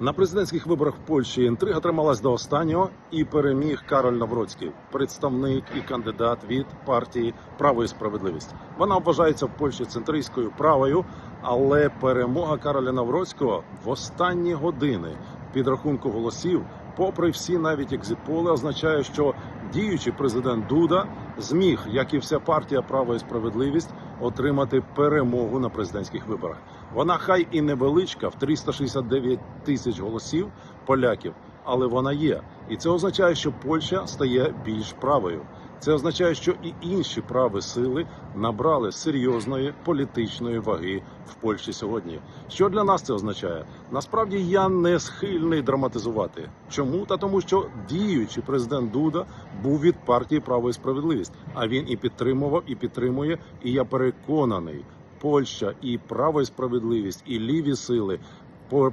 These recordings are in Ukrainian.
На президентських виборах в Польщі інтрига трималась до останнього і переміг Кароль Навроцький, представник і кандидат від партії Право і справедливість. Вона вважається в Польщі центристською правою, але перемога Кароля Навроцького в останні години підрахунку голосів, попри всі навіть екзитполи, означає, що діючий президент Дуда зміг, як і вся партія Право і справедливість, отримати перемогу на президентських виборах. Вона хай і невеличка в 369 тисяч голосів поляків, але вона є. І це означає, що Польща стає більш правою. Це означає, що і інші праві сили набрали серйозної політичної ваги в Польщі сьогодні. Що для нас це означає? Насправді я не схильний драматизувати. Чому? Та тому, що діючий президент Дуда був від партії Право і справедливість, а він і підтримував, і підтримує. І я переконаний, Польща і право і справедливість, і ліві сили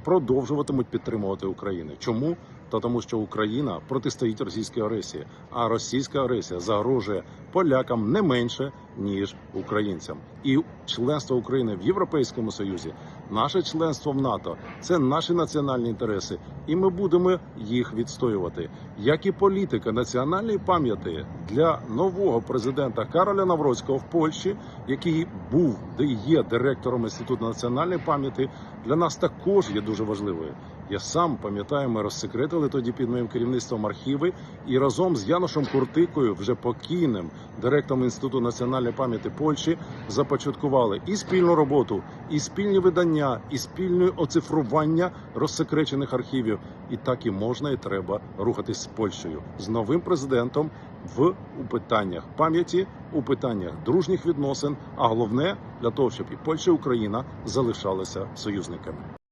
продовжуватимуть підтримувати Україну. Чому? Та тому, що Україна протистоїть російській агресії, а російська агресія загрожує полякам не менше ніж українцям. І членство України в Європейському Союзі, наше членство в НАТО це наші національні інтереси, і ми будемо їх відстоювати. Як і політика національної пам'яті для нового президента Кароля Навроцького в Польщі, який був де є директором інституту національної пам'яті, для нас також є дуже важливою. Я сам пам'ятаю, ми розсекретили тоді під моїм керівництвом архіви і разом з Янушем Куртикою, вже покійним директором інституту національної пам'яті Польщі, започаткували і спільну роботу, і спільні видання, і спільне оцифрування розсекречених архівів. І так і можна, і треба рухатись з Польщею з новим президентом в у питаннях пам'яті, у питаннях дружніх відносин. А головне для того, щоб і Польща, і Україна залишалися союзниками.